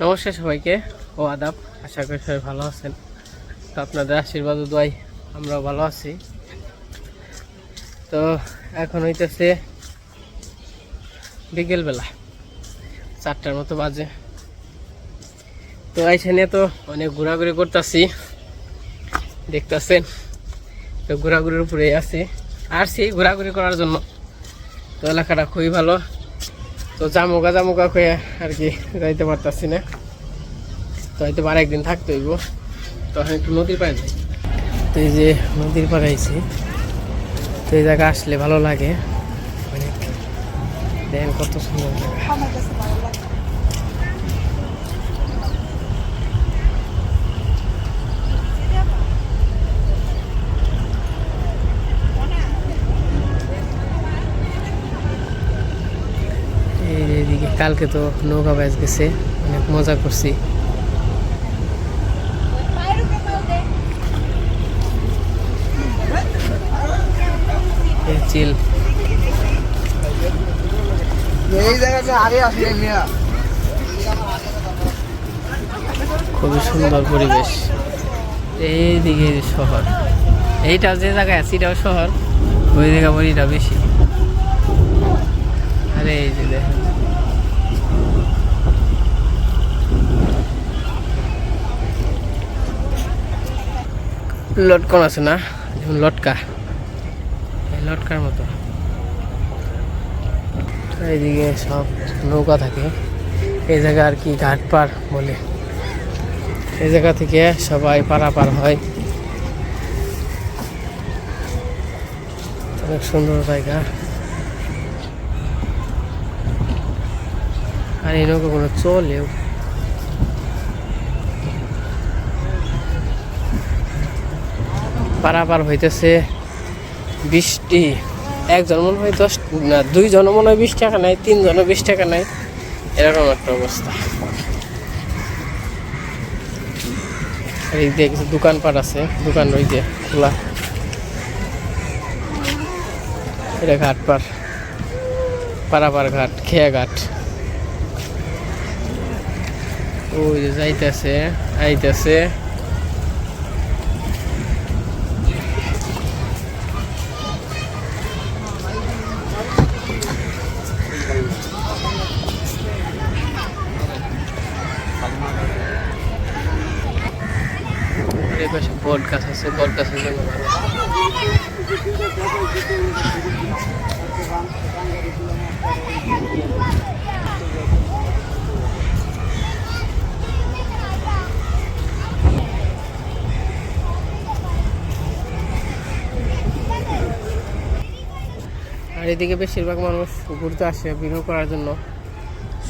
নমস্কার সবাইকে ও আদাব। আশা করি সবাই ভালো আছেন। তো আপনাদের আশীর্বাদ দোয়াই আমরা ভালো আছি। তো এখন হইতেছে বিকেলবেলা, চারটার মতো বাজে। তো এইখানে তো অনেক ঘোরাঘুরি করতেছি। দেখতেছেন, তো ঘোরাঘুরির উপরে আছি। সেই ঘোরাঘুরি করার জন্য তো এলাকাটা খুবই ভালো। তো জামুকা জামুকা খুঁয়ে আর কি যাইতে পারতাছি না। তো হয়তো আর একদিন থাকতে হইব। তখন একটু নদীর পাড়ে যাই। তো এই যে নদীর পাড়ে আইছি। তো এই জায়গা আসলে ভালো লাগে। অনেক। কত সুন্দর জায়গা আমার কাছে ভালো লাগে এই যে এদিকে কালকে তো নৌকা ব্যাচ গেছে, অনেক মজা করছি। খুবই সুন্দর পরিবেশ। এইদিকে শহর। এইটা যে জায়গায় আছে, এটাও শহর। ওই জায়গা বড়িটা বেশি। আরে এই যে দেখেন। লটকন আছে না? যেমন লটকা। লটকার মতো। এইদিকে সব নৌকা থাকে। এই জায়গা আর কি ঘাট পার বলে। এই জায়গা থেকে সবাই পারাপার হয়। অনেক সুন্দর জায়গা। আর এই নৌকা কোনো চলেও। পারাপার হইতেছে বৃষ্টি একজন মনে হয় দশ না দুইজন মনে হয় বিশ টাকা নেয়, তিনজনও বিশ টাকা নেয়। এরকম একটা অবস্থা। এই দিয়ে কিছু দোকানপাট আছে, দোকান ওই যে খোলা। এটা ঘাট পার। পারাপার ঘাট, খেয়া ঘাট। ওই যে যাইতেছে, আইতেছে। আছে বট গাছের জন্য আর এদিকে বেশিরভাগ মানুষ ঘুরতে আসে ভিউ করার জন্য।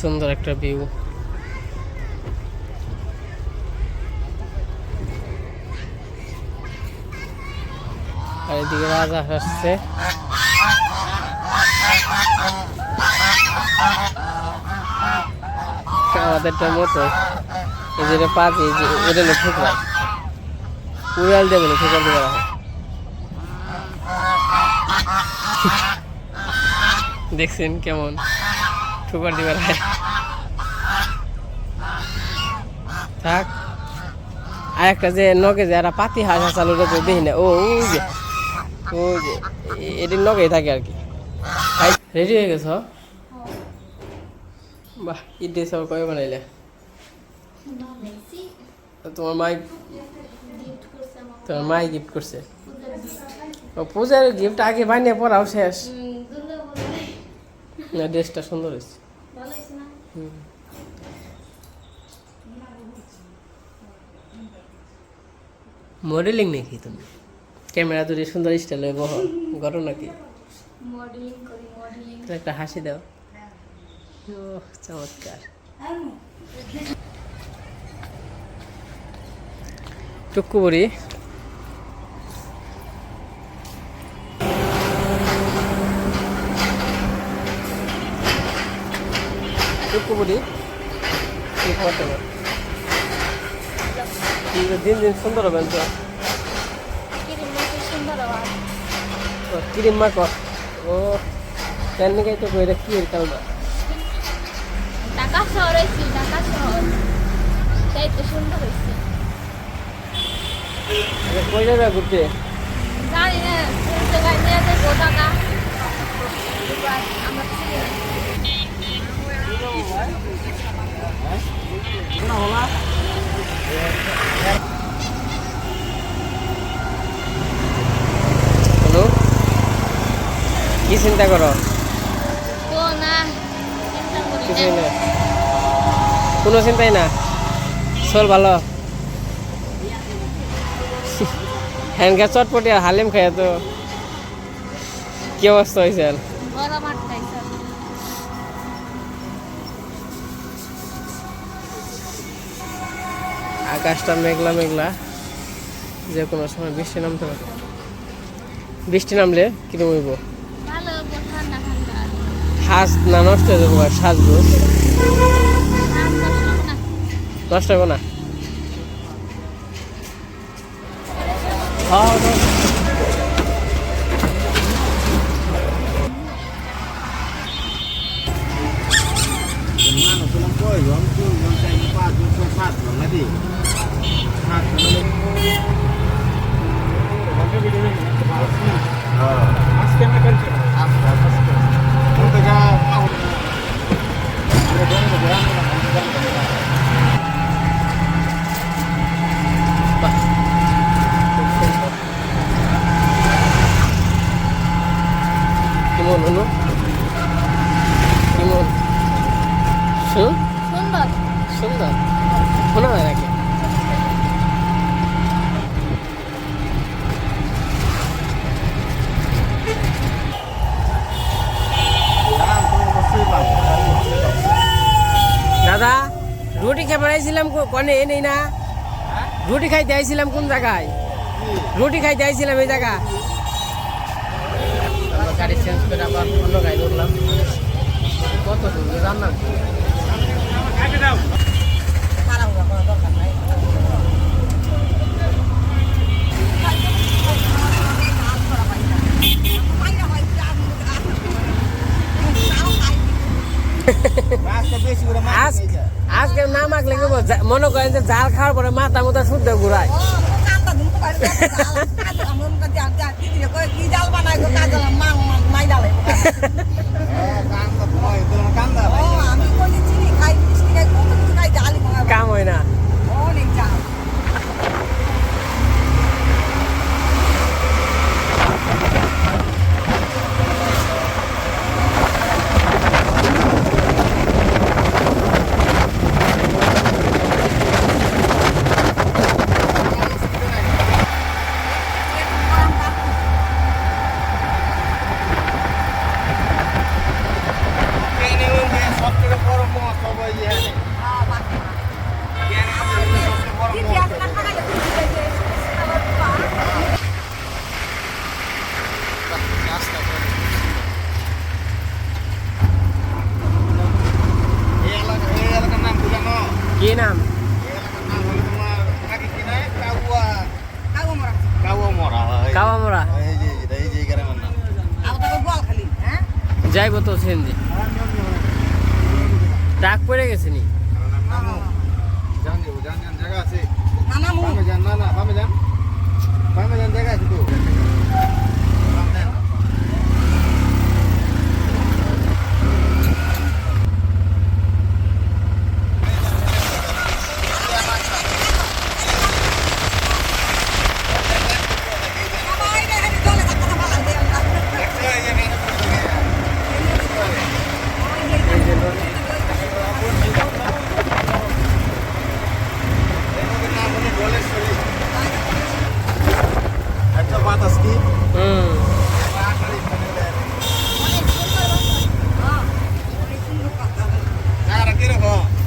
সুন্দর একটা ভিউ এদিকে রাজা মতো এই হলো ঠুকরা উড়াল দেবে দেখছেন কেমন ঠুকার দিবার হয় থাক আর একটা যে নগে যে একটা পাতি হাঁস আছে ওটা তো দেখি না ও যে এ- এটির নগেই থাকে আর কি। রেডি হয়ে গেছ? বাহ ইডলি সব কবে বানাইলে? তোমার মাই তোমার মাই গিফট করছে? পূজার গিফট আগে বানিয়ে পড়াও শেষ। না ড্রেসটা সুন্দর হয়েছে। মডেলিং নাকি তুমি? ক্যামেরা ধরে সুন্দর স্টাইলে বহ মডেলিং করি মডেলিং তাহলে একটা হাসি দাও। চমৎকার। টুকু বড়ি টুকু বড়ি কি দিন দিন সুন্দর হবেন তো? নাকি সুন্দর আওয়াজ ও, ক্রিম কেন গাইতে কইরা কি এর কালমা ঢাকা শহর হয়েছি ঢাকা শহর এত সুন্দর হয়েছে কই যাবে ঘুরতে জানি না কোন জায়গায় নিয়ে যাব এবার আমরা চিনি না। হলো কি চিন্তা করো? কিছুই না কোনো চিন্তাই না চল ভালো। হ্যানকা চটপটি আর হালিম খাই তো কি অবস্থা হয়েছে আকাশটা মেঘলা মেঘলা। যে কোনো সময় বৃষ্টি নামতে পারে। বৃষ্টি নামলে কিরম হইব হাঁস না নষ্ট হয়ে যাব আর সাজবো। ঠান্ডা না। নষ্ট হবে না হ্যাঁ, হ্যাঁ। Kimon. sih? খেয়ে কনে এ নেই না। রুটি খাইতে আইছিলাম কোন জায়গায়? রুটি খাইতে আইছিলাম এই জায়গা। গাড়ি চেঞ্জ করে আবার অন্য গাড়ি ধরলাম। কত রান্না আজ আজকে না মাখলে কি মনে করেন যে জাল খাওয়ার পরে মাথা মাথা শুদ্ধ ঘুরায়। কাম হয় না।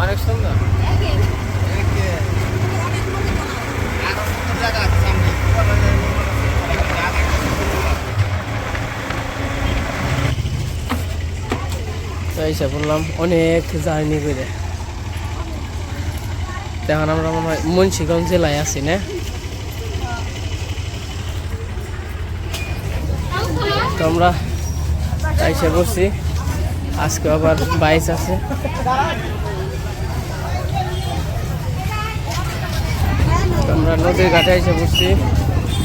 অনেক সুন্দর। তো বললাম, অনেক জার্নি করে। এখন আমরা মনে হয় মুন্সিগঞ্জ জেলায় আছি, না? তো আমরা এসে বসছি আজকে আবার বাইশ আছে। আমরা নদীর ঘাটে এসে বসছি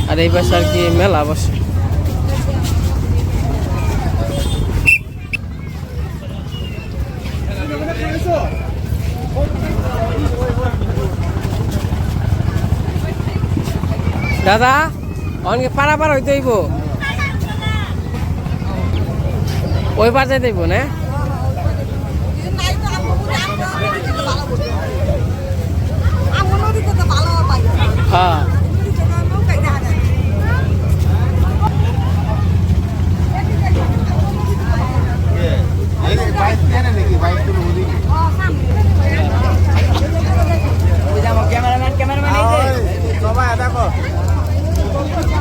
আর এই পাশে আর কি মেলা বসে। দাদা, অনেকে পারা পার হইতে হইব। ওই পার যাইতে হইব না? হ্যাঁ এই বাইক কেন নাকি বাইক কোনো ওদিকে ক্যামেরাম্যান ক্যামেরাম্যান এই যে সবাই দেখো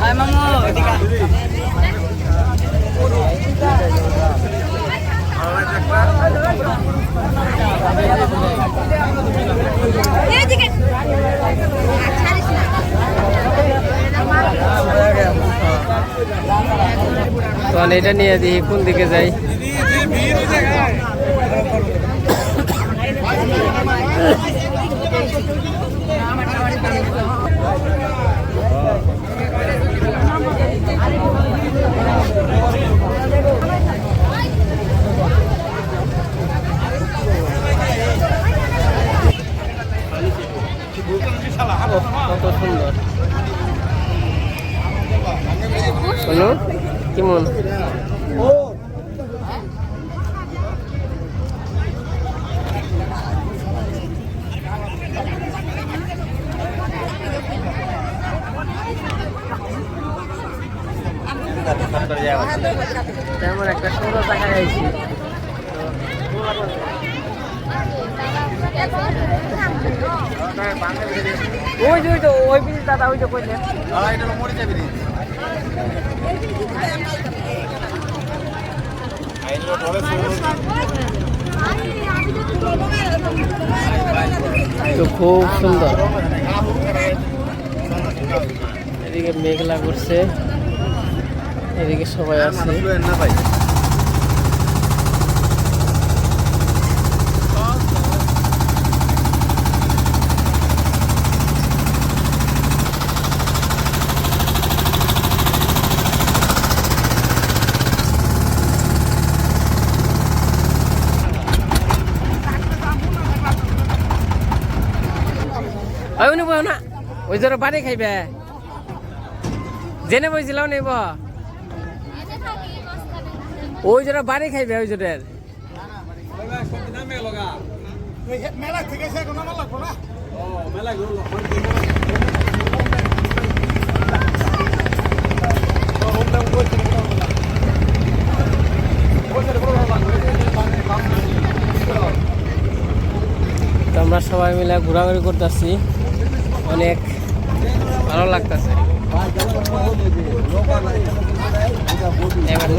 হাই মামু এদিকে আয়। তো এটা নিয়ে দিই কোন দিকে যাই। কত সুন্দর। শোনো কেমন? তেমন একটা সুন্দর জায়গায় আইছি। ওই যে, ওই তো ওই বিল দাদা, ওই যে কইলেন। এটা মরে যাবে তো খুব সুন্দর। এদিকে মেঘলা করছে। এদিকে সবাই আছে ওই নেব না ওই জোর বাড়ি খাইবে জেনে বইছিলাম নেব। ওই জোর বাড়ি খাইবে, ওই জোরের আমরা সবাই মিলে ঘোরাঘুরি করতেছি। অনেক ভালো লাগতেছে এবার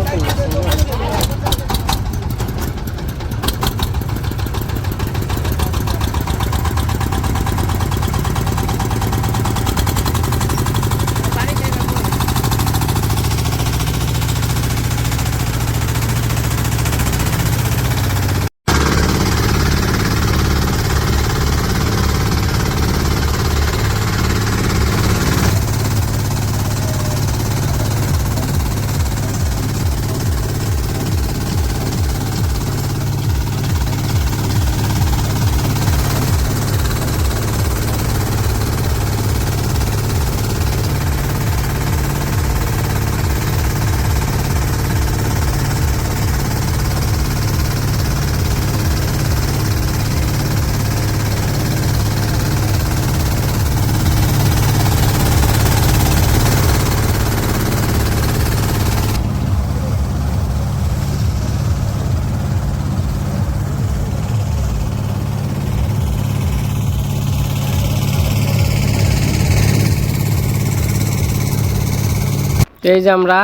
এই যে আমরা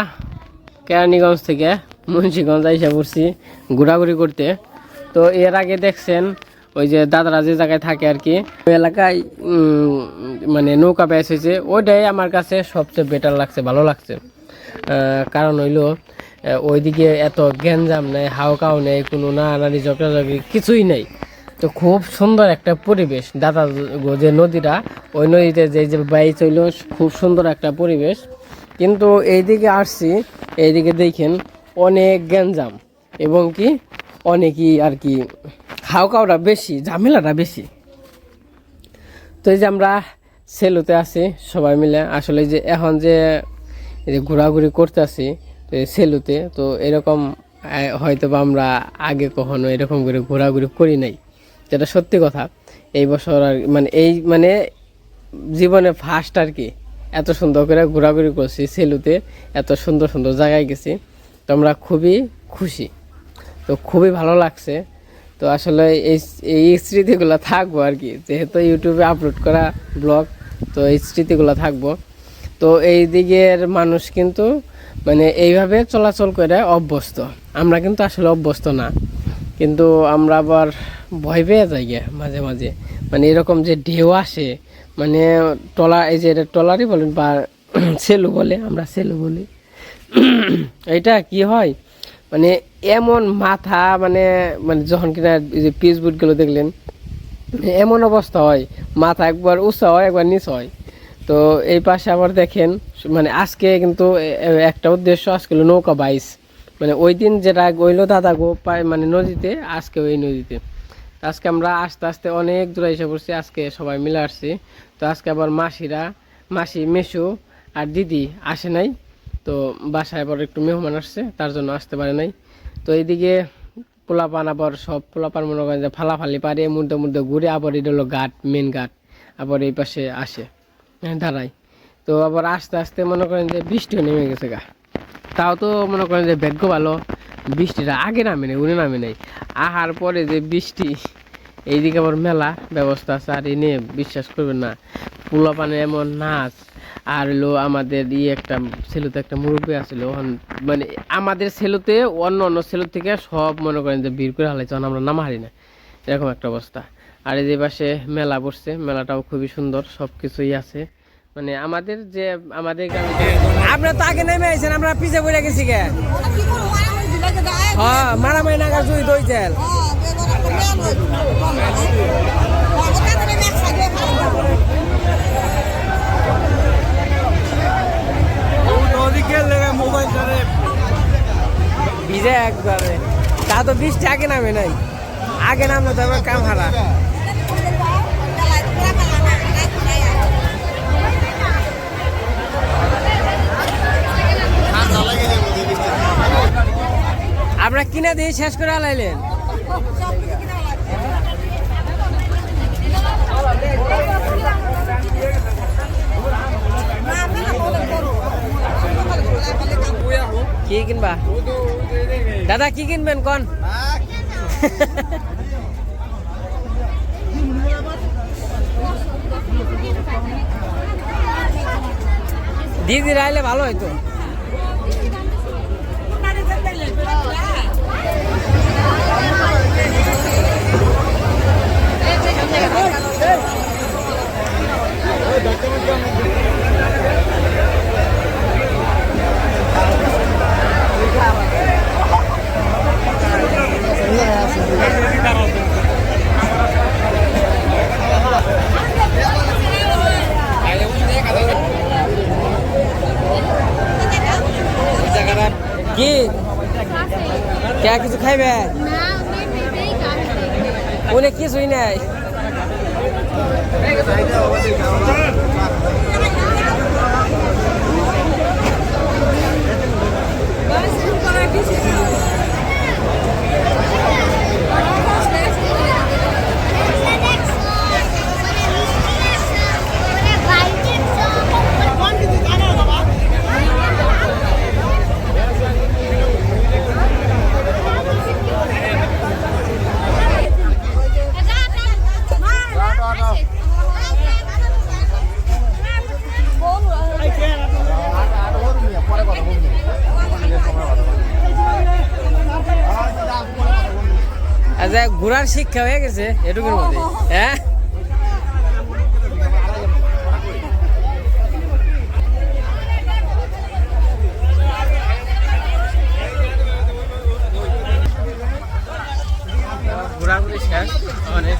কেরানীগঞ্জ থেকে মুন্সিগঞ্জ আইসা পড়ছি ঘোরাঘুরি করতে। তো এর আগে দেখছেন ওই যে দাদারা যে জায়গায় থাকে আর কি, ওই এলাকায় মানে নৌকা ব্যাস হয়েছে। ওইটাই আমার কাছে সবচেয়ে বেটার লাগছে, ভালো লাগছে। কারণ হইল ওইদিকে এত গ্যাঞ্জাম নেই, হাওকাও নেই, কোনো নাড়ানাড়ি ঝগড়াঝগড়ি কিছুই নেই। তো খুব সুন্দর একটা পরিবেশ দাদা যে নদীটা, ওই নদীতে যে যে বাই চইল খুব সুন্দর একটা পরিবেশ। কিন্তু এইদিকে আসছি, এইদিকে দেখেন অনেক গ্যাঞ্জাম এবং কি অনেকই আর কি খাও খাওয়াটা বেশি, ঝামেলাটা বেশি। তো এই যে আমরা সেলুতে আছি, সবাই মিলে। আসলে যে এখন যে যে ঘোরাঘুরি করতে আছি, তো সেলুতে, তো এরকম হয়তো বা আমরা আগে কখনো এরকম করে ঘোরাঘুরি করি নাই। যেটা সত্যি কথা, এই বছর আর মানে এই মানে জীবনে ফার্স্ট আর কি এত সুন্দর করে ঘোরাঘুরি করছি সেলুতে, এত সুন্দর সুন্দর জায়গায় গেছি। তো আমরা খুবই খুশি। তো খুবই ভালো লাগছে। তো আসলে এই এই স্মৃতিগুলো থাকব আর কি। যেহেতু ইউটিউবে আপলোড করা ব্লগ তো এই স্মৃতিগুলো থাকব। তো এই দিকের মানুষ কিন্তু মানে এইভাবে চলাচল করে অভ্যস্ত। আমরা কিন্তু আসলে অভ্যস্ত না। কিন্তু আমরা আবার ভয় পেয়ে যাই মাঝে মাঝে। মানে এরকম যে ঢেউ আসে মানে টলা, এই যে এটা টলারই বলেন বা সেলু বলে, আমরা সেলু বলি। এটা কি হয়? মানে এমন মাথা মানে মানে যখন কিনা যে পিচ বুটগুলো দেখলেন এমন অবস্থা হয়, মাথা একবার উঁচা হয়, একবার নিচ হয়। তো এই পাশে আবার দেখেন মানে আজকে কিন্তু একটা উদ্দেশ্য আজকে নৌকা বাইস। মানে ওই দিন যেটা গইলো দাদা গো পায় মানে নদীতে, আজকে ওই নদীতে। আজকে আমরা আস্তে আস্তে অনেক দূরে এসে পড়ছি আজকে সবাই মিলে আসছি। তো আজকে আবার মাসিরা মাসি মেশু আর দিদি আসে নাই। তো বাসায় আবার একটু মেহমান আসছে তার জন্য আসতে পারে নাই। তো এইদিকে পোলাপান আবার সব পোলাপান মনে করেন যে ফালাফালি পারে মুদ্দে মুদ্দে ঘুরে আবার এটা হলো ঘাট মেন ঘাট। আবার এই পাশে আসে হ্যাঁ, দাঁড়ায়। তো আবার আস্তে আস্তে মনে করেন যে বৃষ্টিও নেমে গেছে গা। তাও তো মনে করেন যে ভাগ্য ভালো। বৃষ্টিটা আগে নামে নেই উনি নামে নেই আহার পরে যে বৃষ্টি এইদিকে আবার মেলা ব্যবস্থা আছে আর এনে বিশ্বাস করবেন না পোলাপানে এমন নাচ আর হলো আমাদের ই একটা ছেলেতে একটা মুরব্বী আছিল ওখান মানে আমাদের ছেলেতে অন্য অন্য ছেলের থেকে সব মনে করেন যে বীর করে হালাইছে আমরা নামা হারি না। এরকম একটা অবস্থা। আর এই যে পাশে মেলা বসছে মেলাটাও খুবই সুন্দর সব কিছুই আছে। মানে আমাদের যে আমাদের গ্রামে আপনার তো আগে নেমে আইছেন আমরা পিছে পড়ে গেছি গে। হ্যাঁ মারামারি নাগার জুই দই দাও ভিজে একবারে। তা তো বৃষ্টি আগে নামে নাই। আগে নামলে তো আমার কাম হারা। আপনারা কিনা দিয়ে শেষ করে আলাইলেন। কি কিনবা? দাদা, কি কিনবেন কন? দিদি রাইলে ভালো হইতো। কি? কে কিছু খাইবে? উনি কিছুই নাই। 哎，刚才那个，我跟你讲了。আচ্ছা ঘোরার শিক্ষা হয়ে গেছে এটুকুর মধ্যে। হ্যাঁ? ঘোরাঘুরি শেষ অনেক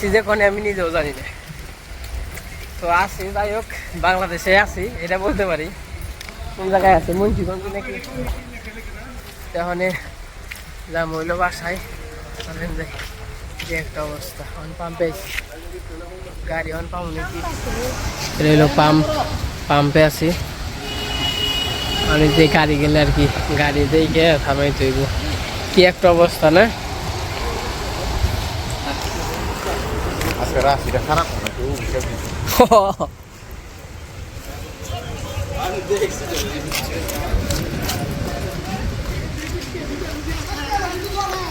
আসি যে কোনে আমি নিজেও জানি না। তো আসি যাই হোক, বাংলাদেশে আছি, এটা বলতে পারি। কোন জায়গায় আছে? মুন্সিগঞ্জ নাকি? তাহলে যা মহিলা বাসায়। চলেন যাই, যে একটা অবস্থা। অন পাম্পে গাড়ি অন পাম্প নাকি হলো পাম্প পাম্পে আছি। আমি যে গাড়ি গেলে আর কি, গাড়ি দেখে থামাই তৈব কি একটা অবস্থা, না? আজকে রাশিটা খারাপ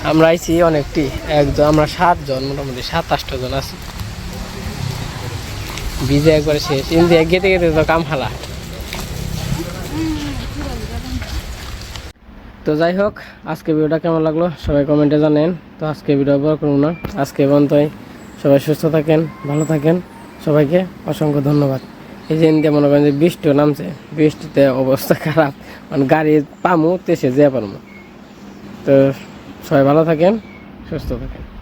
আমরা আইছি অনেকটি, একজন, আমরা সাতজন, মোটামুটি সাত আটটা জন আছি। ভিজে একবারে শেষ। ইন্ডিয়া গেতে গেতে তো কাম হালা তো যাই হোক, আজকে ভিডিওটা কেমন লাগল? সবাই কমেন্টে জানেন। তো আজকে ভিডিও বড় করুন না। আজকে পর্যন্তই। সবাই সুস্থ থাকেন, ভালো থাকেন। সবাইকে অসংখ্য ধন্যবাদ। এই যে ইন্ডিয়া মনে করেন যে বৃষ্টিও নামছে, বৃষ্টিতে অবস্থা খারাপ। মানে গাড়ি পামু, তেসে যেয়ে পারব তো সবাই ভালো থাকেন, সুস্থ থাকেন।